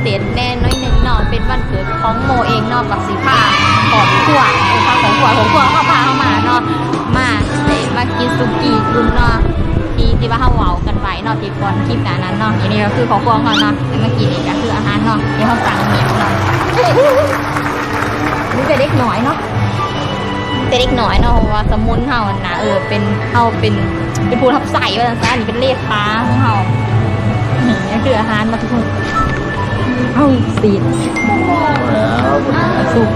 เศษแน่น้อยหนึ่งนอนเป็นวันเกิดของโมเองเนาะกับสีผ้าของขวดเออผ้าของขวดของขวดเขาพาเข้ามาเนาะมาเลยมากินสุกี้กุนเนาะทีที่ว่าเขาเว้ากันไว้เนาะที่ก่อนคลิปหน้านั้นเนาะอันนี้ก็คือของขวดเขาเนาะแล้วเมื่อกี้นี่ก็คืออาหารเนาะที่เขาสั่งเหนียวเนาะนี่เป็นเด็กน้อยเนาะแต่เด็กน้อยเนาะเพราะว่าสมุนเฮานะเออเป็นเฮาเป็นเป็นผู้ทับใส่ว่าซั่นซะอันนี้เป็นเลขฟ้าของเฮานี่คืออาหารมาทุกคน เฮาสีดสุก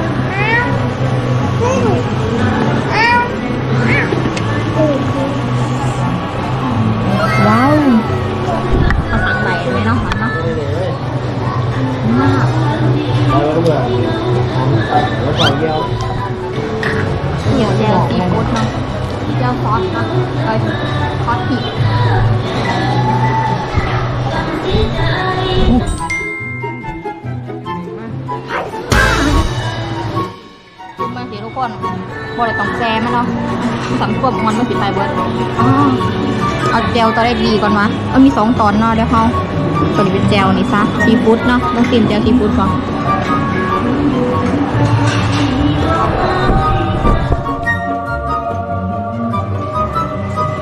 ว้าวเอาสั่งใบเลยเนาะเนาะมากแล้วก็เบื่อแล้วก่อนเดียวเดี๋ยวแจวซีฟู้ดเนาะเจ้าซอสเนาะเอ้ยซอสผิด คุณมาสิทุกคนบริต้องแซมมันเนาะสำควบมันมันสิไปเบิร์ดอ๋อเอาเจลตัวได้ดีก่อนวะเออมีสองตอนเนาะเดี๋ยวเขาตัวนี้เป็นเจลนี่ซะซีฟู้ดเนาะต้องกินเจลซีฟู้ดก่อน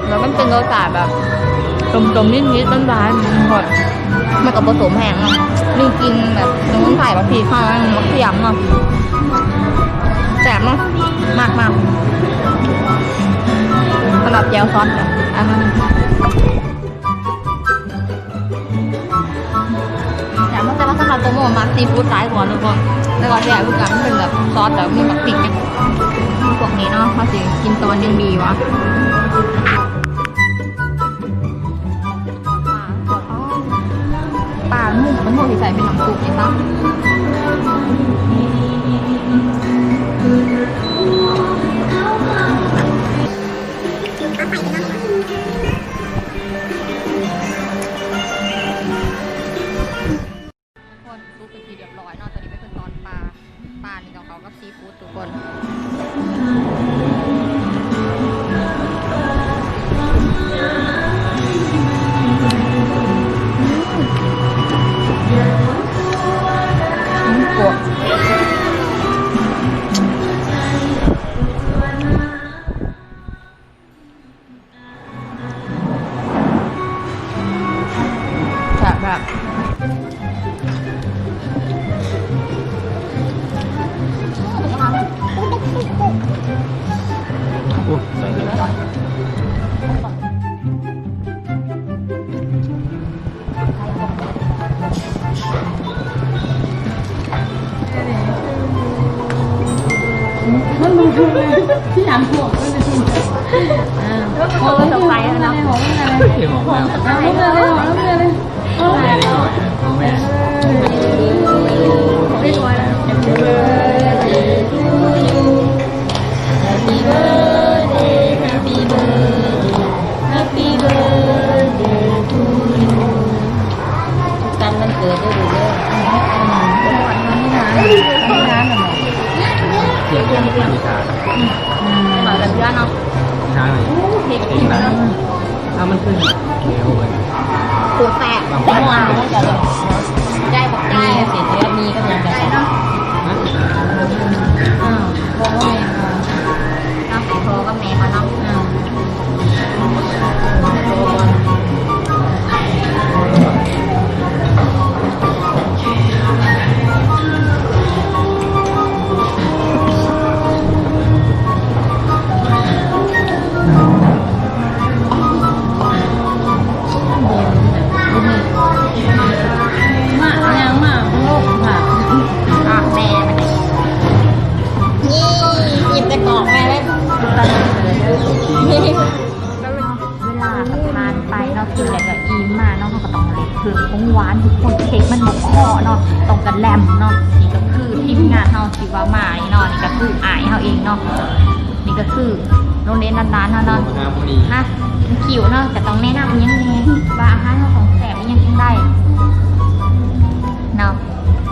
แล้วมันเป็นรสชาติแบบกลมๆนิดๆบ้านๆมันหมดมันกับผสมแห้งเนาะมีกินแบบน้ำมันไผ่แบบผีข้าวมะเขือเนาะ แซ่บเนาะมากมากสำหรับแจวซอสอะอันนั้นแต่มันจะมาสำหรับตัวโมมักซีฟู้ดร้ายกว่าทุกคนแล้วก็แจวทุกอย่างมันเป็นแบบซอสแต่มีแบบพริกเนี่ยพวกนี้เนาะเขาสิกินตอนยังดีวะปลาหมูมันหมดที่ใส่เป็นน้ำซุปนี่ปะ ค แบบแบบอู้ใส่เยอะมันดูคือที่หลังพวกมันจะกินโอ้ยสบายแล้วนะหอมอะไรเค็มของแม่หอมอะไรหอมอะไรหอมอะไรแม่ดีกว่าของแม่เรีย สูตรแล้วกันมันเกิดด้วยดูเลยเทียนเทียนมีชาหน่อยแบบเยอะเนาะชาหน่อยเผ็ดเองนะถ้ามันขึ้นเร็วเลยดแสบปวดใจบอกใจเสียเลือดมีก็ยังจะเนาะนะอ้าว มากยังมากโลกค่ะอะแม่ไปไหนนี่หยิบแต่กรอกแม่เลยนี่เวลาทานไปเนาะกินแล้วก็อิ่มมากเนาะเขาก็ต้องเลยคือของหวานทุกคนเค้กมันบกคอเนาะตรงกันแลมเนาะนี่ก็คือทีมงานเฮาสิว่ามาเนาะนี่ก็คืออายเฮาเองเนาะนี่ก็คือโรงเรียนนานๆเฮาเนาะฮะคิวเนาะแต่ต้องแนะนำยังไงว่าอาหารเราของแสบยังยัง ได้เนาะ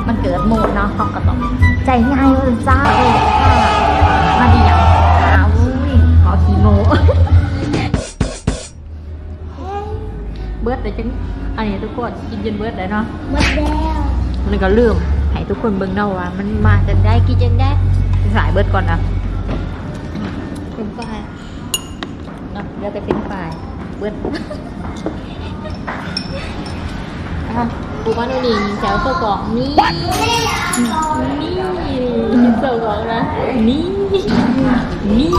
มันเกิดโมดเนาะเขาก็ต้องใจง่ายเลยจ้าเออมาดีอย่างอ้าวุ้ยขอขีโมเบิร์ดเลยจังอันนี้ทุกคนกินจนเบิร์ดเลยเนาะหมดแล้วมันก็ลืมให้ทุกคนเบิ่งเนาว่า มันมาจังได้กี่จังได้สายเบิดก่อนนะเป็นฝ่ายเนาะเดี๋ยวไปเป็นฝ่ายเบิด อะปูมาโนนีแซวเสื้อกรอกนี่นี่เสื้อกรอกนะนี่นี่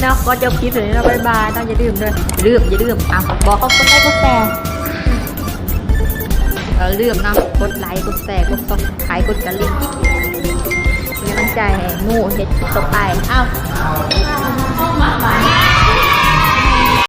เนาะก็จบคลิปเลยเนาะบ๊ายบายต้องอย่าลืมด้วยลืมอย่าลืมอะบอกเขากดไลค์กดแชร์เออลืมเนาะกดไลค์กดแชร์กดซับสไครต์กดกระลิ่งกิ๊กเป็นกำลังใจให้หมู่เฮ็ดต่อไปอ้าว